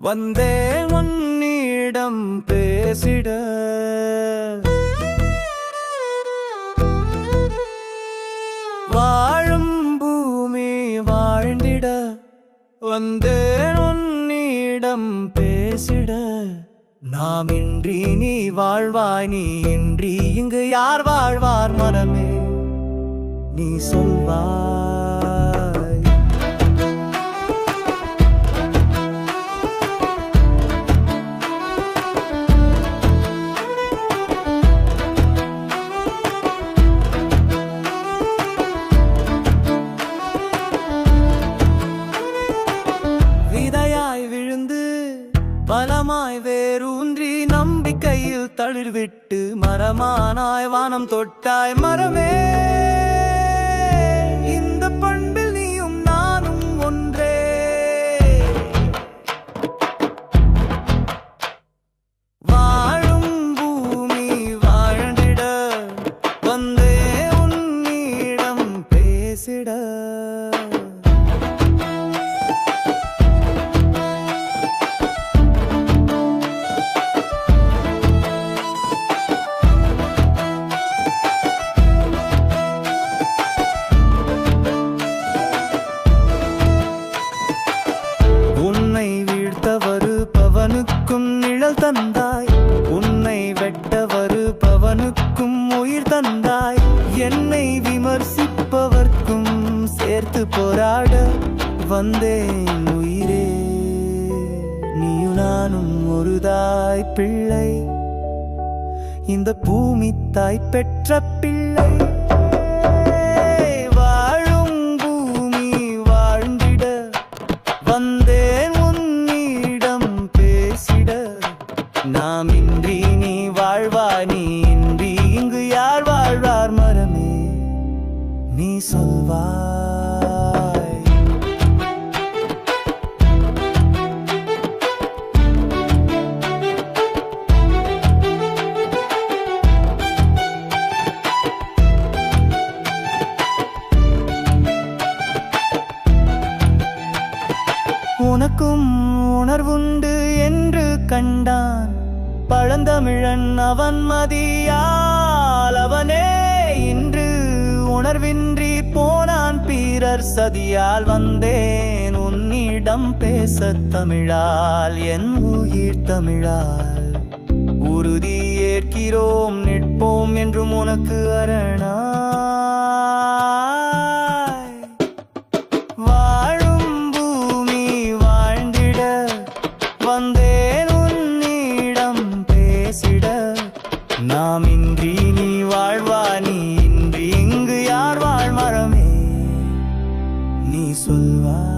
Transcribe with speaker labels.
Speaker 1: வந்தே உன்னிடம் பேசிட. வாழும் பூமி வாழ்ந்திட. வந்தே உன்னிடம் பேசிட. நாம் இன்றி நீ வாழ்வாய் நீ இன்றி இங்கு யார் வாழ்வார் மனமே? நீ சொல்வார் பலமாய் வேரூன்றி நம்பிக்கையில் தளிர்விட்டு மரமானாய் வானம் தொட்டாய் மரமே. உயிர் தந்தாய். என்னை விமர்சிப்பவர்க்கும் சேர்த்து போராட வந்தேன் உயிரே. நீயும் நானும் ஒரு தாய் பிள்ளை. இந்த பூமி தாய் பெற்ற பிள்ளை. வாழும் பூமி வாழ்ந்திட வந்தேன் உன்னிடம் பேசிட. நாம் இன்றி நீ வாழ்வா நீ நீ சொல்வாய். உனக்கும் உணர்வுண்டு என்று கண்டான். பழந்தமிழன் அவன் மதியால் அவனே பிறர் சதியால் வந்தேன். உன்னிடம் பேச தமிழால் என் உயிர் தமிழால். உறுதி ஏற்கிறோம் நிற்போம் என்றும் உனக்கு அரணா நாம் இன்றி நீ வாழ்வா நீ இன்றி இங்கு யார் வாழ் மரமே நீ சொல்வாய்.